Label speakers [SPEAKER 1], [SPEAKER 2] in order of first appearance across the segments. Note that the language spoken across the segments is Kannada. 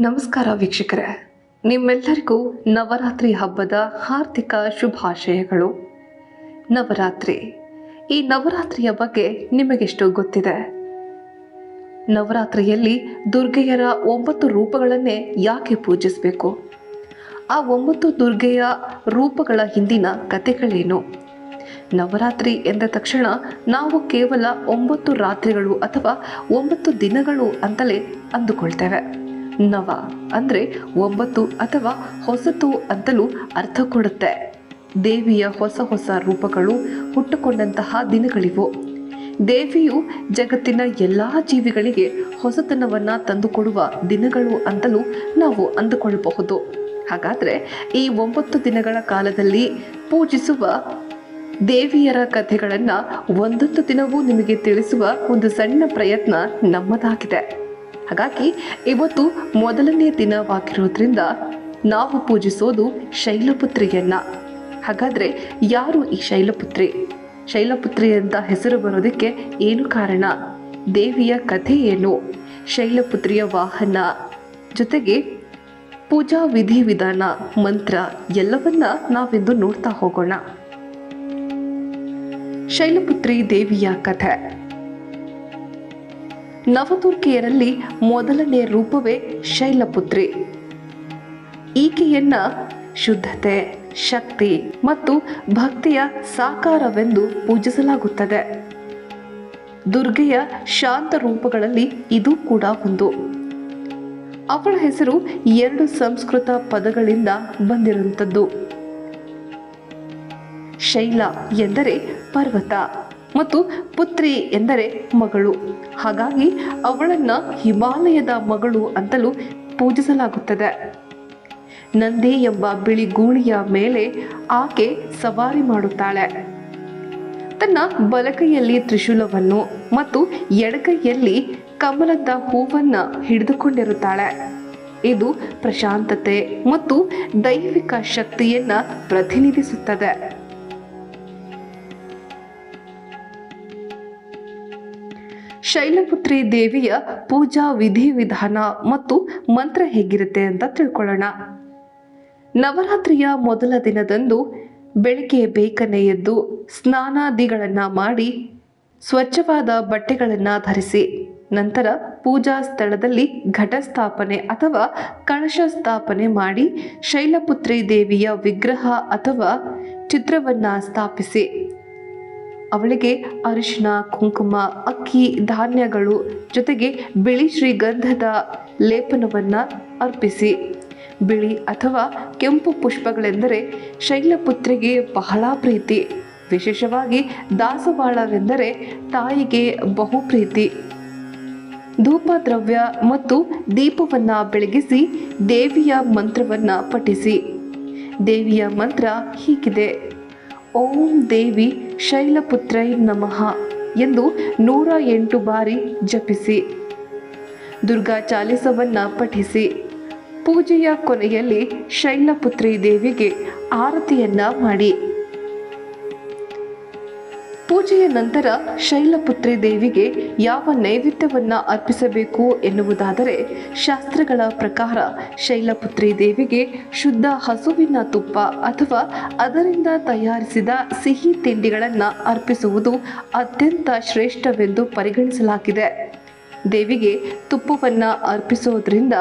[SPEAKER 1] ನಮಸ್ಕಾರ ವೀಕ್ಷಕರೇ. ನಿಮ್ಮೆಲ್ಲರಿಗೂ ನವರಾತ್ರಿ ಹಬ್ಬದ ಹಾರ್ದಿಕ ಶುಭಾಶಯಗಳು. ನವರಾತ್ರಿ. ಈ ನವರಾತ್ರಿಯ ಬಗ್ಗೆ ನಿಮಗೆಷ್ಟು ಗೊತ್ತಿದೆ? ನವರಾತ್ರಿಯಲ್ಲಿ ದುರ್ಗೆಯರ ಒಂಬತ್ತು ರೂಪಗಳನ್ನೇ ಯಾಕೆ ಪೂಜಿಸಬೇಕು? ಆ ಒಂಬತ್ತು ದುರ್ಗೆಯ ರೂಪಗಳ ಹಿಂದಿನ ಕಥೆಗಳೇನು? ನವರಾತ್ರಿ ಎಂದ ತಕ್ಷಣ ನಾವು ಕೇವಲ ಒಂಬತ್ತು ರಾತ್ರಿಗಳು ಅಥವಾ ಒಂಬತ್ತು ದಿನಗಳು ಅಂತಲೇ ಅಂದುಕೊಳ್ತೇವೆ. ನವ ಅಂದರೆ ಒಂಬತ್ತು ಅಥವಾ ಹೊಸತು ಅಂತಲೂ ಅರ್ಥ ಕೊಡುತ್ತೆ. ದೇವಿಯ ಹೊಸ ಹೊಸ ರೂಪಗಳು ಹುಟ್ಟುಕೊಂಡಂತಹ ದಿನಗಳಿವು. ದೇವಿಯು ಜಗತ್ತಿನ ಎಲ್ಲ ಜೀವಿಗಳಿಗೆ ಹೊಸತನವನ್ನು ತಂದುಕೊಡುವ ದಿನಗಳು ಅಂತಲೂ ನಾವು ಅಂದುಕೊಳ್ಳಬಹುದು ಹಾಗಾದರೆ ಈ ಒಂಬತ್ತು ದಿನಗಳ ಕಾಲದಲ್ಲಿ ಪೂಜಿಸುವ ದೇವಿಯರ ಕಥೆಗಳನ್ನು ಒಂದೊಂದು ದಿನವೂ ನಿಮಗೆ ತಿಳಿಸುವ ಒಂದು ಸಣ್ಣ ಪ್ರಯತ್ನ ನಮ್ಮದಾಗಿದೆ. ಹಾಗಾಗಿ ಇವತ್ತು ಮೊದಲನೇ ದಿನವಾಗಿರೋದ್ರಿಂದ ನಾವು ಪೂಜಿಸೋದು ಶೈಲಪುತ್ರಿಯನ್ನ. ಹಾಗಾದರೆ ಯಾರು ಈ ಶೈಲಪುತ್ರಿ? ಶೈಲಪುತ್ರಿ ಅಂತ ಹೆಸರು ಬರೋದಕ್ಕೆ ಏನು ಕಾರಣ? ದೇವಿಯ ಕಥೆ ಏನು? ಶೈಲಪುತ್ರಿಯ ವಾಹನ. ಜೊತೆಗೆ ಪೂಜಾ ವಿಧಿವಿಧಾನ ಮಂತ್ರ ಎಲ್ಲವನ್ನ ನಾವಿಂದು ನೋಡ್ತಾ ಹೋಗೋಣ. ಶೈಲಪುತ್ರಿ ದೇವಿಯ ಕಥೆ. ನವದುರ್ಗೆಯರಲ್ಲಿ ಮೊದಲನೇ ರೂಪವೇ ಶೈಲಪುತ್ರಿ. ಈಕೆಯನ್ನ ಶುದ್ಧತೆ, ಶಕ್ತಿ ಮತ್ತು ಭಕ್ತಿಯ ಸಾಕಾರವೆಂದು ಪೂಜಿಸಲಾಗುತ್ತದೆ. ದುರ್ಗೆಯ ಶಾಂತ ರೂಪಗಳಲ್ಲಿ ಇದು ಕೂಡ ಒಂದು. ಅವಳ ಹೆಸರು ಎರಡು ಸಂಸ್ಕೃತ ಪದಗಳಿಂದ ಬಂದಿರುವಂಥದ್ದು. ಶೈಲ ಎಂದರೆ ಪರ್ವತ. ಮತ್ತು ಪುತ್ರಿ ಎಂದರೆ ಮಗಳು. ಹಾಗಾಗಿ ಅವಳನ್ನ ಹಿಮಾಲಯದ ಮಗಳು ಅಂತಲೂ ಪೂಜಿಸಲಾಗುತ್ತದೆ. ನಂದಿ ಎಂಬ ಬಿಳಿ ಗೂಳಿಯ ಮೇಲೆ ಆಕೆ ಸವಾರಿ ಮಾಡುತ್ತಾಳೆ. ತನ್ನ ಬಲಕೈಯಲ್ಲಿ ತ್ರಿಶೂಲವನ್ನು ಮತ್ತು ಎಡಕೈಯಲ್ಲಿ ಕಮಲದ ಹೂವನ್ನ ಹಿಡಿದುಕೊಂಡಿರುತ್ತಾಳೆ. ಇದು ಪ್ರಶಾಂತತೆ ಮತ್ತು ದೈವಿಕ ಶಕ್ತಿಯನ್ನ ಪ್ರತಿನಿಧಿಸುತ್ತದೆ. ಶೈಲಪುತ್ರಿ ದೇವಿಯ ಪೂಜಾ ವಿಧಿ ವಿಧಾನ ಮತ್ತು ಮಂತ್ರ ಹೇಗಿರುತ್ತೆ ಅಂತ ತಿಳ್ಕೊಳ್ಳೋಣ. ನವರಾತ್ರಿಯ ಮೊದಲ ದಿನದಂದು ಬೆಳಿಗ್ಗೆ ಬೇಕನೆ ಎದ್ದು ಸ್ನಾನಾದಿಗಳನ್ನು ಮಾಡಿ ಸ್ವಚ್ಛವಾದ ಬಟ್ಟೆಗಳನ್ನು ಧರಿಸಿ, ನಂತರ ಪೂಜಾ ಸ್ಥಳದಲ್ಲಿ ಘಟಸ್ಥಾಪನೆ ಅಥವಾ ಕಳಶ ಸ್ಥಾಪನೆ ಮಾಡಿ ಶೈಲಪುತ್ರಿ ದೇವಿಯ ವಿಗ್ರಹ ಅಥವಾ ಚಿತ್ರವನ್ನು ಸ್ಥಾಪಿಸಿ. ಅವಳಿಗೆ ಅರಿಶಿನ, ಕುಂಕುಮ, ಅಕ್ಕಿ, ಧಾನ್ಯಗಳು ಜೊತೆಗೆ ಬಿಳಿ ಶ್ರೀಗಂಧದ ಲೇಪನವನ್ನು ಅರ್ಪಿಸಿ. ಬಿಳಿ ಅಥವಾ ಕೆಂಪು ಪುಷ್ಪಗಳೆಂದರೆ ಶೈಲಪುತ್ರಿಗೆ ಬಹಳ ಪ್ರೀತಿ. ವಿಶೇಷವಾಗಿ ದಾಸವಾಳವೆಂದರೆ ತಾಯಿಗೆ ಬಹು ಪ್ರೀತಿ. ಧೂಪ ದ್ರವ್ಯ ಮತ್ತು ದೀಪವನ್ನು ಬೆಳಗಿಸಿ ದೇವಿಯ ಮಂತ್ರವನ್ನು ಪಠಿಸಿ. ದೇವಿಯ ಮಂತ್ರ ಹೀಗಿದೆ. ಓಂ ದೇವಿ ಶೈಲಪುತ್ರೈ ನಮಃ ಎಂದು ನೂರ ಎಂಟು ಬಾರಿ ಜಪಿಸಿ. ದುರ್ಗಾ ಚಾಲಿಸವನ್ನ ಪಠಿಸಿ. ಪೂಜೆಯ ಕೊನೆಯಲ್ಲಿ ಶೈಲಪುತ್ರಿ ದೇವಿಗೆ ಆರತಿಯನ್ನ ಮಾಡಿ. ಪೂಜೆಯ ನಂತರ ಶೈಲಪುತ್ರಿ ದೇವಿಗೆ ಯಾವ ನೈವೇದ್ಯವನ್ನು ಅರ್ಪಿಸಬೇಕು ಎನ್ನುವುದಾದರೆ ಶಾಸ್ತ್ರಗಳ ಪ್ರಕಾರ ಶೈಲಪುತ್ರಿ ದೇವಿಗೆ ಶುದ್ಧ ಹಸುವಿನ ತುಪ್ಪ ಅಥವಾ ಅದರಿಂದ ತಯಾರಿಸಿದ ಸಿಹಿ ತಿಂಡಿಗಳನ್ನು ಅರ್ಪಿಸುವುದು ಅತ್ಯಂತ ಶ್ರೇಷ್ಠವೆಂದು ಪರಿಗಣಿಸಲಾಗಿದೆ. ದೇವಿಗೆ ತುಪ್ಪವನ್ನು ಅರ್ಪಿಸೋದ್ರಿಂದ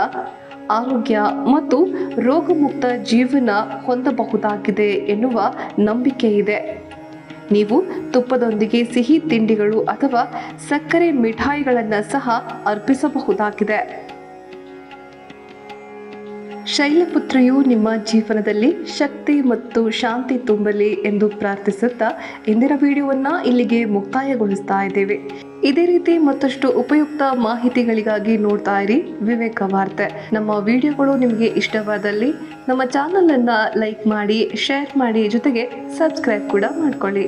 [SPEAKER 1] ಆರೋಗ್ಯ ಮತ್ತು ರೋಗಮುಕ್ತ ಜೀವನ ಹೊಂದಬಹುದಾಗಿದೆ ಎನ್ನುವ ನಂಬಿಕೆ ಇದೆ. ನೀವು ತುಪ್ಪದೊಂದಿಗೆ ಸಿಹಿ ತಿಂಡಿಗಳು ಅಥವಾ ಸಕ್ಕರೆ ಮಿಠಾಯಿಗಳನ್ನು ಸಹ ಅರ್ಪಿಸಬಹುದಾಗಿದೆ. ಶೈಲಪುತ್ರಿಯು ನಿಮ್ಮ ಜೀವನದಲ್ಲಿ ಶಕ್ತಿ ಮತ್ತು ಶಾಂತಿ ತುಂಬಲಿ ಎಂದು ಪ್ರಾರ್ಥಿಸುತ್ತಾ ಇಂದಿನ ವಿಡಿಯೋವನ್ನು ಇಲ್ಲಿಗೆ ಮುಕ್ತಾಯಗೊಳಿಸ್ತಾ ಇದ್ದೇವೆ. ಇದೇ ರೀತಿ ಮತ್ತಷ್ಟು ಉಪಯುಕ್ತ ಮಾಹಿತಿಗಳಿಗಾಗಿ ನೋಡ್ತಾ ಇರಿ ವಿವೇಕ ವಾರ್ತೆ. ನಮ್ಮ ವಿಡಿಯೋಗಳು ನಿಮಗೆ ಇಷ್ಟವಾದಲ್ಲಿ ನಮ್ಮ ಚಾನಲನ್ನು ಲೈಕ್ ಮಾಡಿ, ಶೇರ್ ಮಾಡಿ ಜೊತೆಗೆ ಸಬ್ಸ್ಕ್ರೈಬ್ ಕೂಡ ಮಾಡ್ಕೊಳ್ಳಿ.